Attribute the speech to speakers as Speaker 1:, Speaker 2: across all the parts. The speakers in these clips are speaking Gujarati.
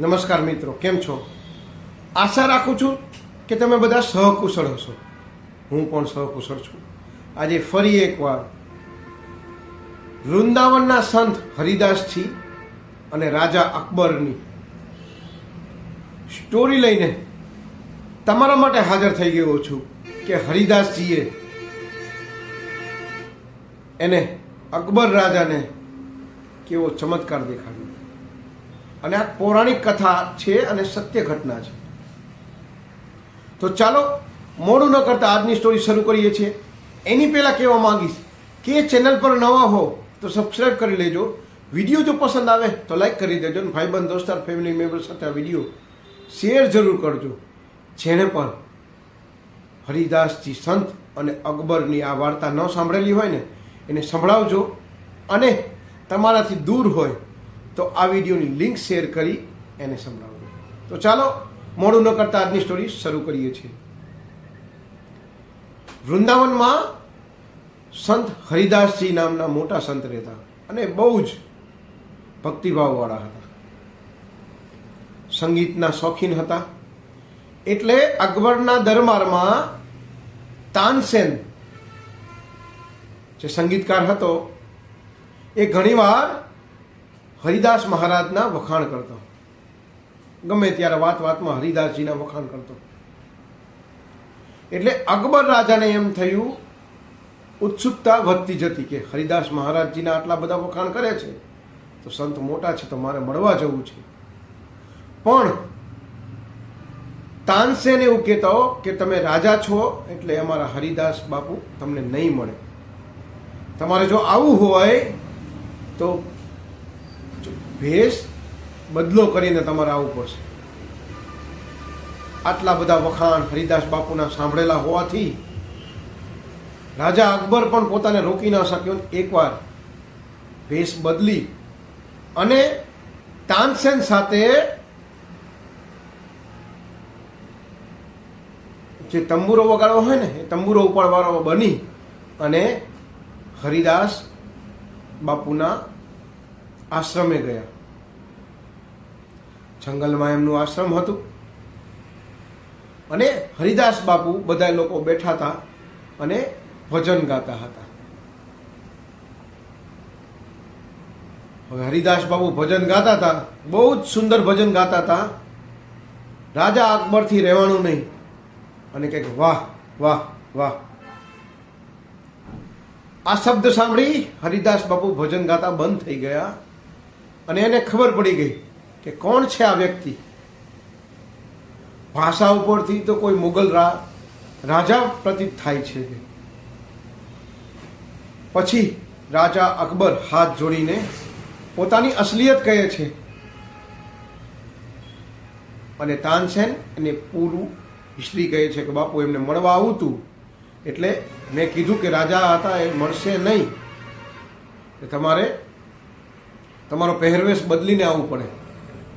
Speaker 1: નમસ્કાર મિત્રો, કેમ છો? આશા રાખું છું કે તમે બધા સહકુશળ હશો. હું પણ સહકુશળ છું. આજે ફરી એકવાર વૃંદાવનના સંત હરિદાસજી અને રાજા અકબરની સ્ટોરી લઈને તમારા માટે હાજર થઈ ગયો છું કે હરિદાસજીએ એને અકબર રાજાને કેવો ચમત્કાર દેખાડ્યો. અને આ પૌરાણિક કથા છે અને સત્ય ઘટના છે. તો ચાલો, મોડું ન કરતા આજની સ્ટોરી શરૂ કરીએ છીએ. એની પહેલાં કહેવા માંગીશ કે ચેનલ પર નવા હો તો સબસ્ક્રાઈબ કરી લેજો. વીડિયો જો પસંદ આવે તો લાઈક કરી દેજો અને ભાઈબંધ દોસ્તાર ફેમિલી મેમ્બર સાથે આ વીડિયો શેર જરૂર કરજો. જેણે પણ હરિદાસજી સંત અને અકબરની આ વાર્તા ન સાંભળેલી હોય ને, એને સંભળાવજો અને તમારાથી દૂર હોય તો આ વિડીયોની લિંક શેર કરી એને સંભળાવજો તો ચાલો, મોડું ન કરતા આજની સ્ટોરી શરૂ કરીએ છીએ. વૃંદાવનમાં સંત હરિદાસજી નામના મોટા સંત રહેતા અને બહુ જ ભક્તિભાવવાળા હતા. સંગીતના શોખીન હતા. એટલે અકબરના દરબારમાં તાનસેન, જે સંગીતકાર હતો, એ ઘણીવાર હરિદાસ મહારાજના વખાણ કરતો. ગમે ત્યારે વાત વાતમાં હરિદાસજીના વખાણ કરતો. એટલે અકબર રાજાને એમ થયું, ઉત્સુકતા વધતી જતી કે હરિદાસ મહારાજજીના આટલા બધા વખાણ કરે છે, તો સંત મોટા છે તો મારે મળવા જવું છે. પણ તાનસેન એવું કહેતો કે તમે રાજા છો એટલે અમારા હરિદાસ બાપુ તમને નહીં મળે. તમારે જો આવું હોય તો ભેષ બદલો કરીને તમારે આવવું પડશે. આટલા બધા વખાણ હરિદાસ બાપુના સાંભળેલા હોવાથી રાજા અકબર પણ પોતાને રોકી ન શક્યો એકવાર ભેષ બદલી અને તાનસેન સાથે જે તંબુરો વગાડવો હોય ને, એ તંબુરો ઉપાડવાનો બની અને હરિદાસ બાપુના આશ્રમે ગયા. જંગલમાં એમનું આશ્રમ હતું. અને હરિદાસ બાપુ બધા લોકો બેઠા હતા અને ભજન ગાતા હતા. હવે હરિદાસ બાબુ ભજન ગાતા હતા. બહુ જ સુંદર ભજન ગાતા હતા. રાજા અકબરથી રહેવાનું નહીં. અને કંઈક વાહ વાહ વાહ. આ શબ્દ સાંભળી હરિદાસ બાપુ ભજન ગાતા બંધ થઈ ગયા. અને એને ખબર પડી ગઈ કે કોણ છે આ વ્યક્તિ. ભાષા ઉપરથી તો કોઈ મુગલ રાજા પ્રતીત થાય છે પછી રાજા અકબર હાથ જોડીને પોતાની અસલિયત કહે છે. અને તાનસેન એને પૂરું હિસ્ટ્રી કહે છે કે, બાપુ, એમને મળવા આવું તું. એટલે મેં કીધું કે, રાજા હતા, એ મળશે નહીં. તમારે તમારો પહેરવેશ બદલીને આવવું પડે.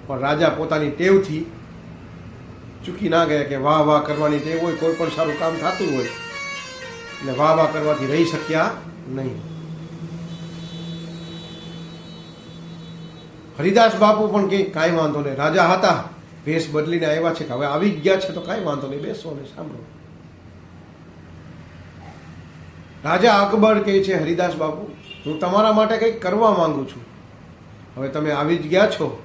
Speaker 1: પણ રાજા પોતાની ટેવથી ચૂકી ના ગયા કે વાહ વાહ કરવાની ટેવ હોય, કોઈ પણ સારું કામ થતું હોય, એટલે વાહ વાહ કરવાથી રહી શક્યા નહીં. હરિદાસ બાપુ પણ કે, કાંઈ વાંધો નહીં, રાજા હતા ભેસ બદલીને આવ્યા છે કે હવે આવી ગયા છે તો કાંઈ વાંધો નહીં, બેસો ને, સાંભળો. રાજા અકબર કહે છે, હરિદાસ બાપુ, હું તમારા માટે કંઈક કરવા માંગુ છું. હવે તમે આવી જ ગયા છો,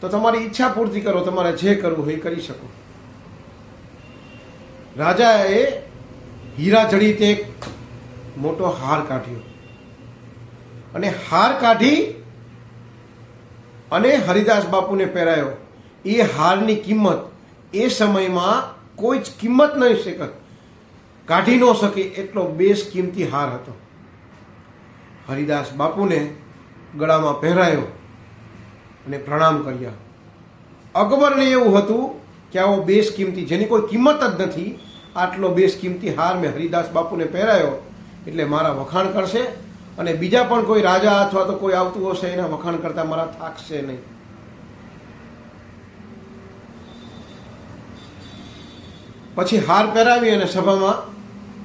Speaker 1: તો તમારી ઈચ્છા પૂર્તિ કરો, તમારે જે કરવું હોય એ કરી શકો. રાજાએ હીરા જડિત એક મોટો હાર કાઢ્યો. અને હાર કાઢી અને હરિદાસ બાપુને પહેરાયો. એ હારની કિંમત એ સમયમાં કોઈ જ કિંમત નહીં શકત. કાઢી ન શકે એટલો બેસ કિંમતી હાર હતો. હરિદાસ બાપુને ગળામાં પહેરાયો અને પ્રણામ કર્યા. અકબરને એવું હતું કે આવો બેસ કિંમતી, જેની કોઈ કિંમત જ નથી, આટલો બેસ કિંમતી હાર મેં હરિદાસ બાપુને પહેરાયો એટલે મારા વખાણ કરશે અને બીજા પણ કોઈ રાજા અથવા તો કોઈ આવતું હશે એના વખાણ કરતા મારા થાકશે નહીં. પછી હાર પહેરાવી અને સભામાં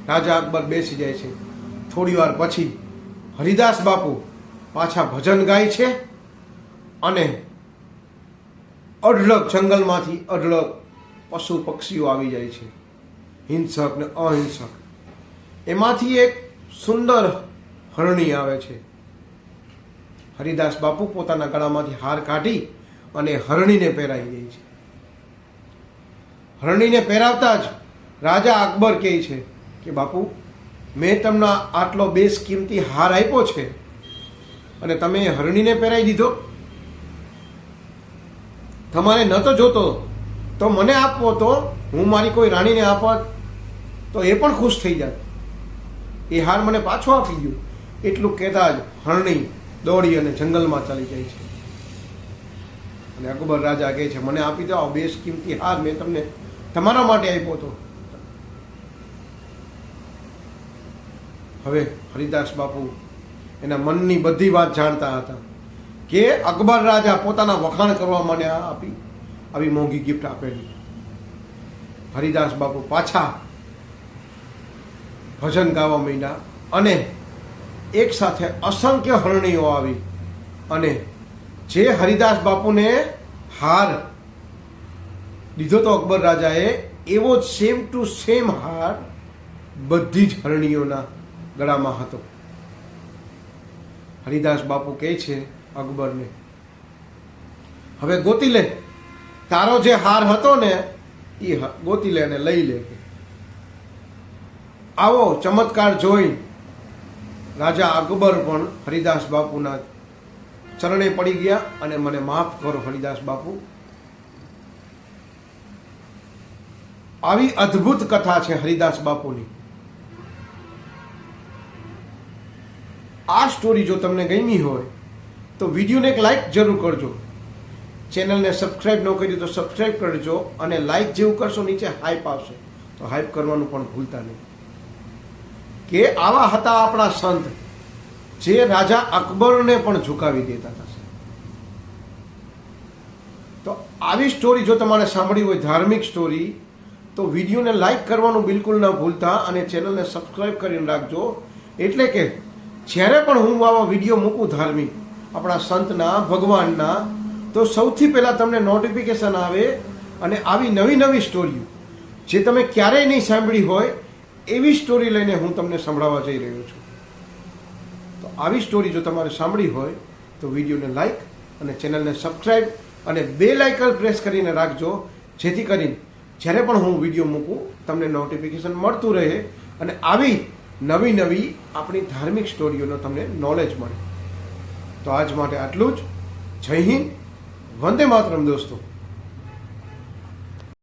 Speaker 1: રાજા અકબર બેસી જાય છે. થોડી વાર પછી હરિદાસ બાપુ પાછા ભજન ગાય છે અને અઢળક જંગલમાંથી અઢળક પશુ પક્ષીઓ આવી જાય છે. હિંસક ને અહિંસક. એમાંથી એક સુંદર હરણી આવે છે. હરિદાસ બાપુ પોતાના ગળામાંથી હાર કાઢી અને હરણીને પહેરાવી દે છે. હરણીને પહેરાવતા જ રાજા અકબર કહે છે કે, બાપુ, મેં તમને આટલો બેસ કિંમતી હાર આપ્યો છે અને તમે હરણીને પહેરાવી દીધો? તમારે ન તો જોતો. તો મને આપવો તો હું મારી કોઈ રાણીને આપત. તો એ પણ ખુશ થઈ જાત. એ હાર મને પાછો આપી ગયો એટલું કહેતા જ હરણી દોડી અને જંગલમાં ચાલી જાય છે. અને અકબર રાજા કહે છે, મને આપી દો બેસ કિંમતી હાર મેં તમને તમારા માટે આપ્યો હતો. હવે હરિદાસ બાપુ એના મનની બધી વાત જાણતા હતા કે અકબર રાજા પોતાના વખાણ કરવા મને આપી. આવી મોંઘી ગિફ્ટ આપેલી. હરિદાસ બાપુ પાછા ભજન ગાવા માંડ્યા અને એક સાથે અસંખ્ય હરણીઓ આવી અને જે હરિદાસ બાપુને હાર દીધો તો અકબર રાજાએ, એવો સેમ ટુ સેમ હાર બધી જ હરણીઓના ગળામાં હતો. હરિદાસ બાપુ કહે છે અકબરને, હવે ગોતી લે. તારો જે હાર હતો ને એ ગોતી લે અને લઈ લે. આવો, ચમત્કાર જોઈ. રાજા અકબર પણ હરિદાસ બાપુના ચરણે પડી ગયા અને મને માફ કરો હરિદાસ બાપુ. આવી અદ્ભુત કથા છે હરિદાસ બાપુની. આ સ્ટોરી જો તમને ગમી હોય, તો વિડીયોને એક લાઈક જરૂર કરજો. ચેનલને સબસ્ક્રાઈબ ન કરી તો સબસ્ક્રાઈબ કરજો અને લાઇક જેવું કરશો નીચે હાઈપ આવશે. તો હાઈપ કરવાનું પણ ભૂલતા નહીં. કે આવા હતા આપણા સંત, જે રાજા અકબરને પણ ઝુકાવી દેતા હતા. તો આવી સ્ટોરી જો તમારે સાંભળવી હોય, ધાર્મિક સ્ટોરી તો વિડીયોને લાઇક કરવાનું બિલકુલ ન ભૂલતા અને ચેનલને સબસ્ક્રાઈબ કરીને રાખજો. એટલે કે જ્યારે પણ હું આવા વીડિયો મૂકું ધાર્મિક, આપણા સંતના, ભગવાનના, તો સૌથી પહેલાં તમને નોટિફિકેશન આવે અને આવી નવી નવી સ્ટોરીઓ જે તમે ક્યારેય નહીં સાંભળી હોય, એવી સ્ટોરી લઈને હું તમને સંભળાવવા જઈ રહ્યો છું. તો આવી સ્ટોરી જો તમારે સાંભળી હોય, તો વિડીયોને લાઇક અને ચેનલને સબસ્ક્રાઈબ અને બે લાઇકલ પ્રેસ કરીને રાખજો, જેથી કરીને જ્યારે પણ હું વીડિયો મૂકું, તમને નોટિફિકેશન મળતું રહે અને આવી નવી નવી આપણી ધાર્મિક સ્ટોરીઓનો તમને નોલેજ મળે. તો આજ માટે આટલું જ. જય હિન્દ. વંદે માતરમ દોસ્તો.